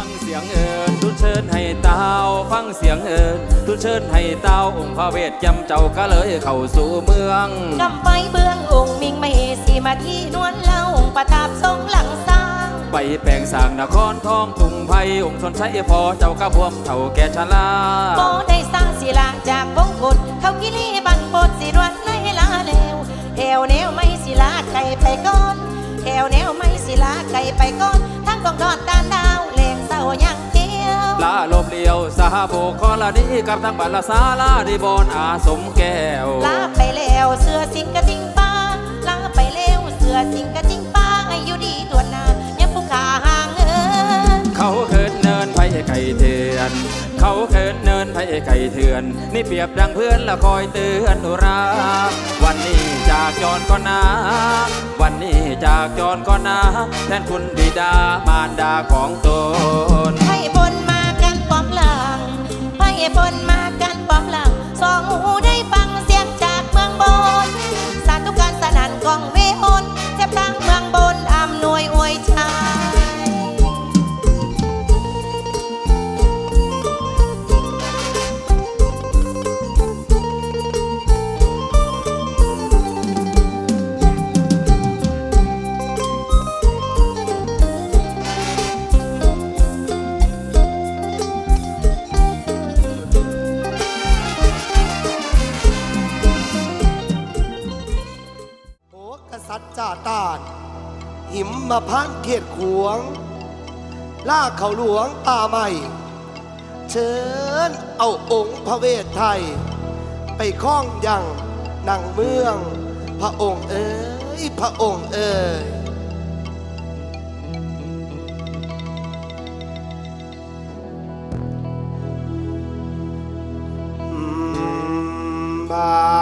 ฟังเสียงเอิญทุนเชิญให้เต้าฟังเสียงเอิญทุนเชิญให้เต้าองค์พระเวทจำเจ้าก็เลยเข้าสู่เมืองกำไปเบื้ององค์มิงไม่สีมาที่นวลเล่าองค์ประทับทรงหลังสร้างไปแปลงสร้างนครทองตุงไพองค์ชนใช้พอเจ้ากระพวมเท่าแก่ชราโบได้สร้างศิลาจากวงกฏเขากิลีบันปดสิรวนไล่ลาเลวแถวแนวไม่ศิลาไก่ไปก้อนแถวแนวไม่ศิลาไก่ไปก้อนทั้งกองดอดตาน ลาลบเลียวสหโบกคอลาดีกับทั้งบัลลาซาลาดีบอนอาสมแก้วลาไปแล้วเสือสิงกระทิงป้าลาไปแล้วเสือสิงกระทิงป้าให้อยู่ดีตัวหนายังผู้ขาห่างเอินเขาเขินเนินไผ่ไก่เถื่อน เขาเขินเนินไผ่ไก่เถื่อน นี่เปรียบดังเพื่อนละคอยเตือนอุรา วันนี้จากจรก็นาวันนี้จากจรก็นาแทนคุณบิดามารดาของตนให้บนมากันป้อมหลัง ฝนมากันบอกหลังสองหูได้ มาพานเขตขวง ล่าเขาหลวงตาใหม่ เชิญเอาองค์พระเวทไทย ไปคล้องยังนังเมือง พระองค์เอ๋ยพระองค์เอ๋ยมบา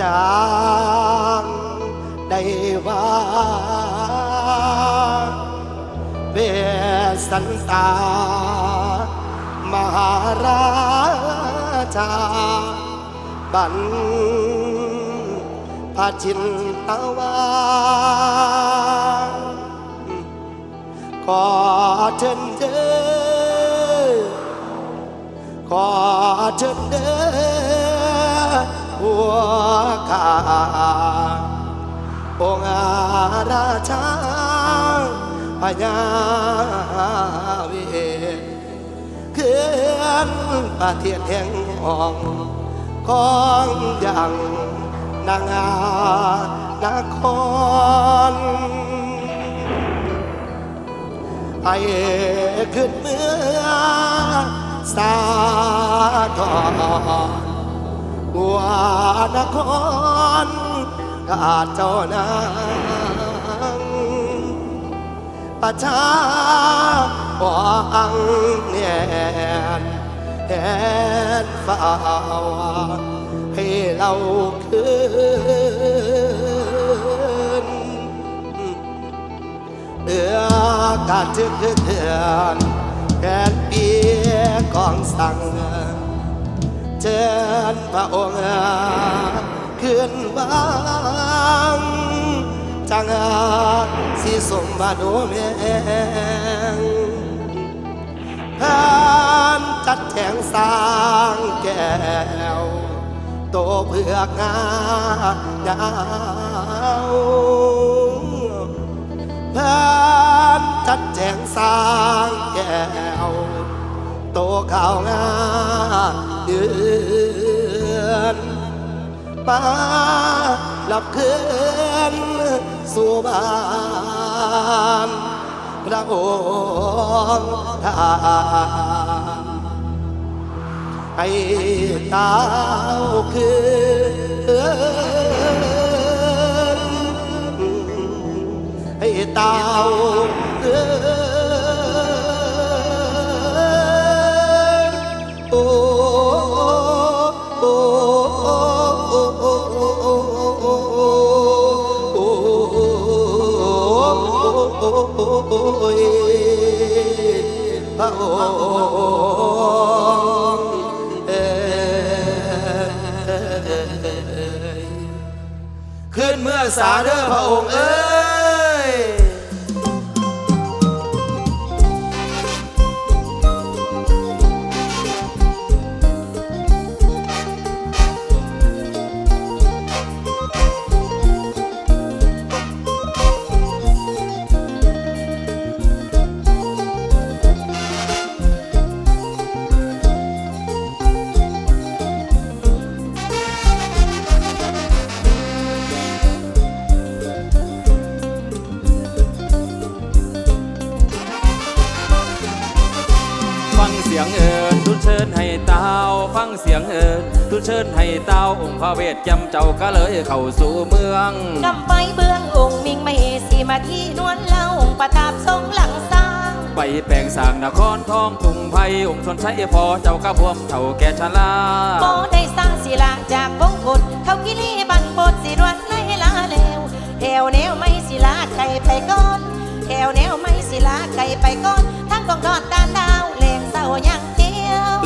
จางได้ว่าเวสันตามหาราชาบันพาชินตะวาขอเชิญเด้อขอเชิญเด้อ ข้าองค์อาราชาพญาเวทเขื่อนประเทศแห่งห้องของอย่างนางานครไอ้ขึ้นเมื่อสาทร บัวนครกาเจ้านางประชาหวังเนี่ยแทนฝ่าวให้เราคืนเอือการทึกเถื่อนแกนเปียกองสั่ง เชิญพระองค์ขึ้นวางจังสิสมบัติแมงพานจัดแจงสร้างแก้วโตเพื่อกงายาวพื่อนจัดแจงสร้างแก้วโตขาวงา เดือนมาหลับคืนสู่บ้านพระองค์ทานให้ตาคืนให้ตาเอ้ ยพระองค์เอ้ยขึ้นนเมื่อสาเด้อพระองค์เอ้ย เชิญให้เต้าองค์พระเวทจำเจ้าก็เลยเข้าสู่เมืองกำไปเบื้ององค์มิงไม่สีมาที่นวลเล่าองค์ประทับทรงหลังสร้างไปแปลงสร้างนครทองตุงไพองค์ชนใช้พอเจ้าก็พวมเท่าแก่ชราโบได้สร้างศิลาจากวงกฏเขากิลีบันปดสิรวนในลาเลวแถวแนวไม่ศิลาไก่ไปก้อนแถวแนวไม่ศิลาไก่ไปก้อนทั้งกองดอนตานดาวแหลงเศร้ายังเดียว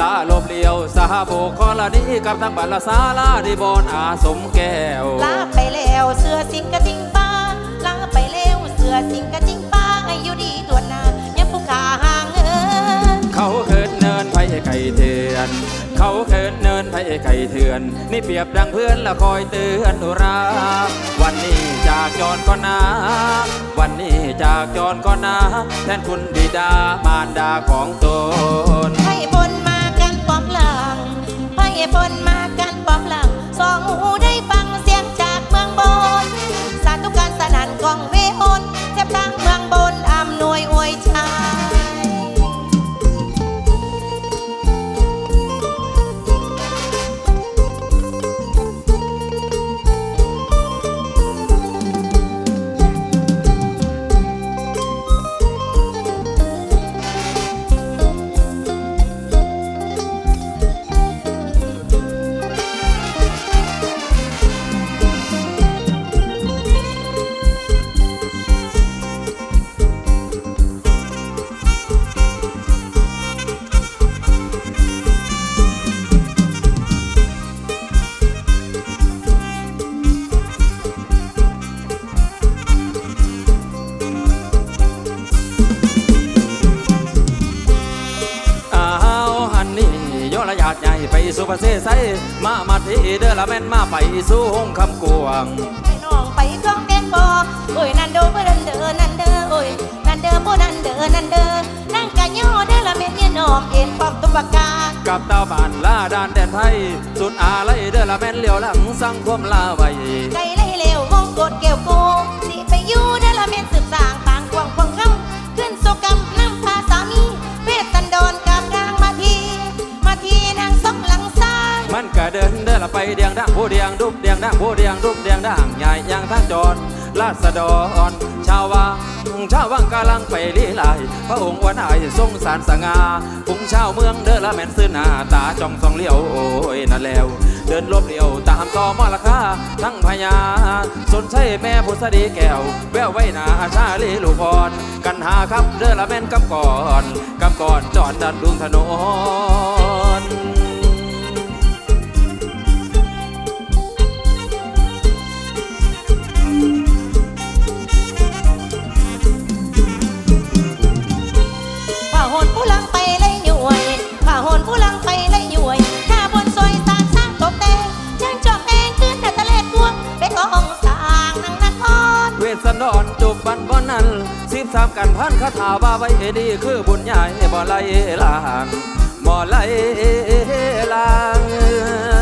ลาลบเลียวสหโบกคอลนีกับทั้งบัลลาสาลาดิบอนอาสมแก้ว ลาไปแล้วเสือสิงกระทิงป้าลาไปแล้วเสือสิงกระทิงป้าให้อยู่ดีตัวหนายังผู้ขาห่างเอินเขาเขินเนินไผไก่เถื่อน เขาเขินเนินไผไก่เถื่อน นี่เปรียบดังเพื่อนละคอยเตือนอุราวันนี้จากจรก็นาวันนี้จากจรก็นาแทนคุณบิดามารดาของตนให้บนมากันป้อมหลัง ฝนมากันป้อมหลังสอง ไปสู่ประเทศไซมามาทีเด้อละแม่นมาไปสู่ห้องคำกวงให้น้องไปกองแกงบอโอ้ยนันโดเพื่อนเด้อนันเด้อโอ้ยนันเด้อผู้นันเด้อนันเด้อนั่งกะย่อเด้อละเม็ดเยี่ยนอมเอ็นพร้อมตุบกากับเต้าบานล่าดานแดนไทยสุดอาไลเด้อละแม่นเลี้ยวหลังสั่งความลาไว้ไก่ไล่เร็ววงกดเกี่ยวกูสิไปอยู่เด้อละเม็ด ละไปเดียงดังผู้เดียงดุบเดียงดังผู้เดียงดุบเดียงดังใหญ่ยังทางจรลาษฎรชาววังชาววังกำลังไปลีลายพระองค์วันอายทรงสารสง่าปุงชาวเมืองเด้อละแม่นซื้อหน้าตาจ้องสองเลี้ยวโอ้ยนั่นแล้ว เดินลบเลี้ยวตามต่อมอลคาทั้งพญาสนใช่แม่ผู้สดีแก้ว แววไว้หนาชาลีลูกพรกันหาครับเด้อละแม่นกับก่อนกับก่อนจอดดันดุงถนน สามกันพันคาถาว่าไว้ดีคือบุญใหญ่บ่ไหลลางบ่ไหลลาง